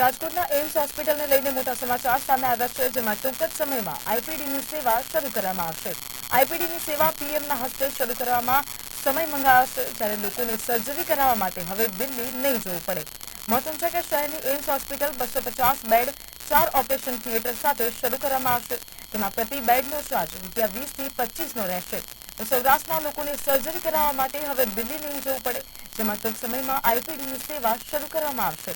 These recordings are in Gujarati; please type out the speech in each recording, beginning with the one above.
રાજકોટના એમ્સ હોસ્પિટલને લઈને મોટા સમાચાર સામે આવ્યા છે, જેમાં ટૂંક જ સમયમાં આઈપીડીની સેવા શરૂ કરવામાં આવશે. આઈપીડીની સેવા પીએમના હસ્તે શરૂ કરવામાં સમય મંગાવાશે, જ્યારે લોકોને સર્જરી કરાવવા માટે હવે દિલ્હી નહીં જવું પડે. મહત્વનું છે કે શહેરની એમ્સ હોસ્પિટલ બસો પચાસ બેડ, ચાર ઓપરેશન થિયેટર સાથે શરૂ કરવામાં આવશે. તેમાં પ્રતિ બેડનો ચાર્જ રૂપિયા વીસથી પચીસનો રહેશે. સૌરાષ્ટ્રના લોકોને સર્જરી કરાવવા માટે હવે દિલ્હી નહીં જવું પડે, જેમાં ટૂંક સમયમાં આઈપીડીની સેવા શરૂ કરવામાં આવશે.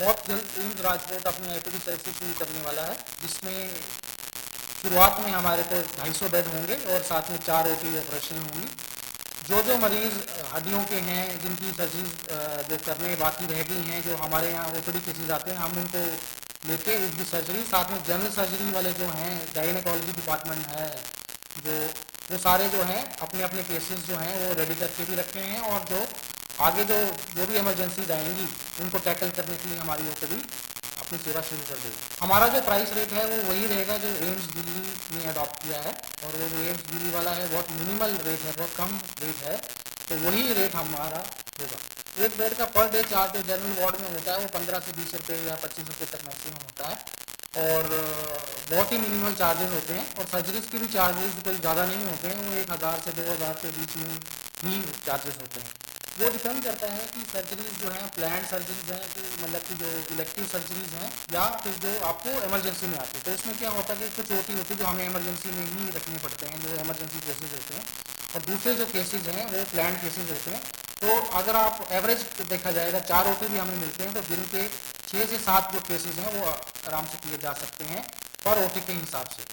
बहुत जल्द एम्स राजकोट अपनी आईपीडी सर्विस शुरू करने वाला है, जिसमें शुरुआत में हमारे को 250 बेड होंगे और साथ में चार ओटी ऑपरेशन होंगी। जो जो मरीज़ हड्डियों के हैं, जिनकी सर्जरी करने बाकी रह गई हैं, जो हमारे यहाँ ओपीडी केसेज आते हैं, हम उनको लेके उनकी सर्जरी। साथ में जनरल सर्जरी वाले जो हैं गायनेकोलॉजी डिपार्टमेंट है, जो, वो सारे जो हैं अपने अपने केसेस जो हैं, वो रेडी करके भी रखे हैं और जो आगे जो जो भी इमरजेंसीज आएँगी उनको टैकल करने के लिए हमारी ओपीडी अपनी सेवा शुरू कर देगी। हमारा जो प्राइस रेट है वो वही रहेगा जो एम्स दिल्ली ने अडॉप्ट किया है। और वो जो एम्स दिल्ली वाला है, बहुत मिनिमल रेट है, बहुत कम रेट है तो वही रेट हमारा होगा। एक बेड का पर डे चार्ज जो जनरल वार्ड में होता है, वो पंद्रह से बीस रुपये या पच्चीस रुपये तक मैक्सिमम होता है। और बहुत ही मिनिमल चार्जेस होते हैं। और सर्जरीज के भी चार्जेस कोई ज़्यादा नहीं होते हैं, वो एक हज़ार से दो हज़ार के बीच में ही चार्जेस होते हैं। वो डिपेंड करता है कि सर्जरीज जो हैं प्लान सर्जरीज हैं, कि मतलब कि जो इलेक्टिव सर्जरीज हैं, या फिर जो आपको इमरजेंसी में आती है। तो इसमें क्या होता है कि कुछ ओटी होती है जो हमें इमरजेंसी में ही रखने पड़ते हैं, जो इमरजेंसी केसेज होते हैं। और दूसरे जो केसेज हैं, वो प्लान केसेज होते हैं। तो अगर आप एवरेज देखा जाएगा चार ओटी भी हमें मिलते हैं तो दिन के छः से सात जो केसेज हैं, वो आराम से किए जा सकते हैं, पर ओटी के हिसाब से।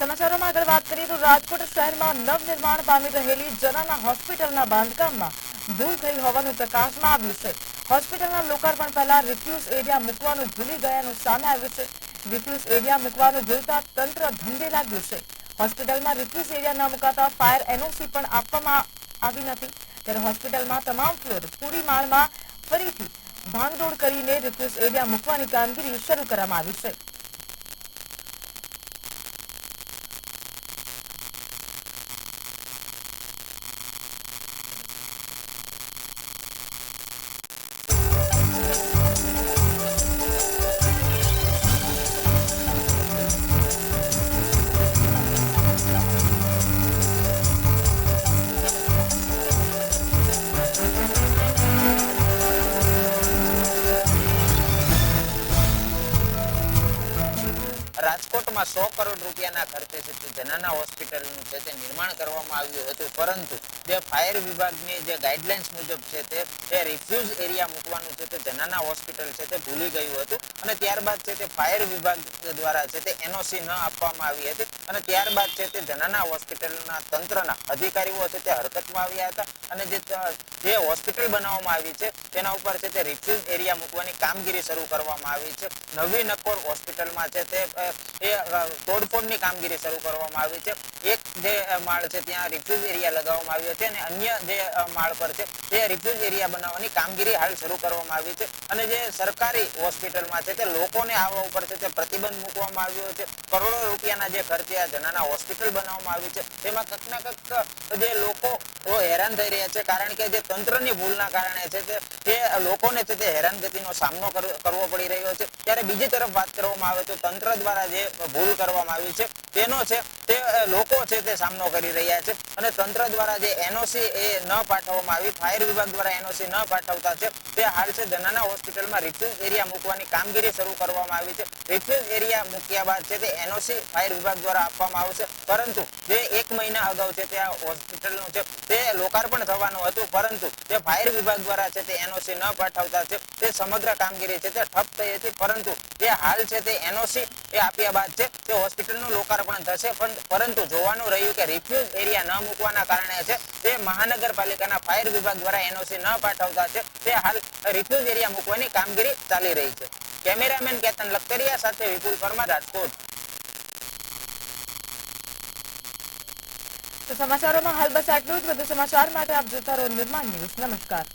સમાચારોમાં આગળ વાત કરીએ તો રાજકોટ શહેરમાં નવનિર્માણ પામી રહેલી જનાના હોસ્પિટલના બાંધકામમાં ભૂલ થઈ હોવાનું પ્રકાશમાં આવ્યું છે. હોસ્પિટલના લોકાર્પણ પહેલા રિફ્યુઝ એરિયા મૂકવાનું ભૂલી ગયાનું સામે આવ્યું છે. રિફ્યુઝ એરિયા મૂકવાનું ભૂલતા તંત્ર ધંધે લાગ્યું છે. હોસ્પિટલમાં રિફ્યુઝ એરિયા ન મુકાતા ફાયર એનઓસી પણ આપવામાં આવી નથી. ત્યારે હોસ્પિટલમાં તમામ ફ્લોર પૂરી માળમાં ફરીથી ભાંગદોડ કરીને રિફ્યુઝ એરિયા મૂકવાની કામગીરી શરૂ કરવામાં આવી છે. રાજકોટમાં સો કરોડ રૂપિયાના ખર્ચે છે તે જનાના હોસ્પિટલનું છે તે નિર્માણ કરવામાં આવ્યું હતું, પરંતુ જે ફાયર વિભાગની જે ગાઈડલાઇન્સ મુજબ છે તે એ રિફ્યુઝ એરિયા મૂકવાનું છે તે જનાના હોસ્પિટલ છે તે ભૂલી ગયું હતું. અને ત્યારબાદ છે તે ફાયર વિભાગ દ્વારા છે તે એનઓસી ન આપવામાં આવી હતી. અને ત્યારબાદ છે તે જનાના હોસ્પિટલના તંત્રના અધિકારીઓ છે તે હરકતમાં આવ્યા હતા. અને જે જે હોસ્પિટલ બનાવવામાં આવી છે, તેના ઉપર છે તે રિફ્યુઝ એરિયા મૂકવાની કામગીરી શરૂ કરવામાં આવી છે. નવી નકોર હોસ્પિટલમાં છે તે એ તોડફોડની કામગીરી શરૂ કરવામાં આવી છે. એક જે માળ છે ત્યાં રિફ્યુઝ એરિયા લગાવવામાં આવ્યો છે અને અન્ય જે માળ પર છે તે રિફ્યુઝ એરિયા બનાવવાની કામગીરી હાલ શરૂ કરવામાં આવી છે. અને જે સરકારી હોસ્પિટલમાં છે તે લોકોને આવવા ઉપર છે તે પ્રતિબંધ મૂકવામાં આવ્યો છે. કરોડો રૂપિયાના જે ખર્ચે આ જનાના હોસ્પિટલ બનાવવામાં આવી છે. તેમાં કંઈક ના કંઈક જે લોકો હેરાન થઈ રહ્યા છે. કારણ કે જે તંત્રની ભૂલના કારણે છે તે લોકોને છે તે હેરાનગતિનો સામનો કર- કરવો પડી રહ્યો છે. ત્યારે બીજી તરફ વાત કરવામાં આવે તો તંત્ર દ્વારા જે ભૂલ કરવામાં આવી છે, તેનો છે તે લોકો છે તે સામનો કરી રહ્યા છે અને તંત્ર દ્વારા જે એનઓસી એ ન પાઠવવામાં આવી, ફાયર વિભાગ દ્વારા એનઓસી ન પાઠવતા છે, તે હાલ છે જનાના હોસ્પિટલમાં રિફ્યુઝ એરિયા મૂકવાની કામગીરી શરૂ કરવામાં આવી છે. રિફ્યુઝ એરિયા મૂક્યા બાદ છે તે એનઓસી ફાયર વિભાગ દ્વારા આપવામાં આવશે. પરંતુ જે એક મહિના અગાઉ છે તે આ હોસ્પિટલનું છે, તે લોકાર્પણ થવાનું હતું. પરંતુ તે ફાયર વિભાગ દ્વારા છે તે એનઓસી ન પાઠવતા છે, તે સમગ્ર કામગીરી છે તે ઠપ થઈ હતી. પરંતુ જે હાલ છે તે એનઓસી એ આપ્યા બાદ છે, તે હોસ્પિટલનું લોકાર્પણ થશે. પણ પરંતુ જોવાનું રહ્યું કે રિફ્યુઝ એરિયા ન મૂકવાના કારણે છે, તે મહાનગરપાલિકાના ફાયર વિભાગ દ્વારા એનઓસી ન પાઠવતા છે, તે હાલ રિફ્યુઝ એરિયા મૂકવાની કામગીરી ચાલી રહી છે. કેમેરામેન કેતન લખતરિયા સાથે વિપુલ પરમાર, રાજકોટ. તો સમાચારોમાં હાલ બસ આટલું જ. વધુ સમાચાર માટે આપ જોતા રહો નિર્માણ ન્યૂઝ. નમસ્કાર.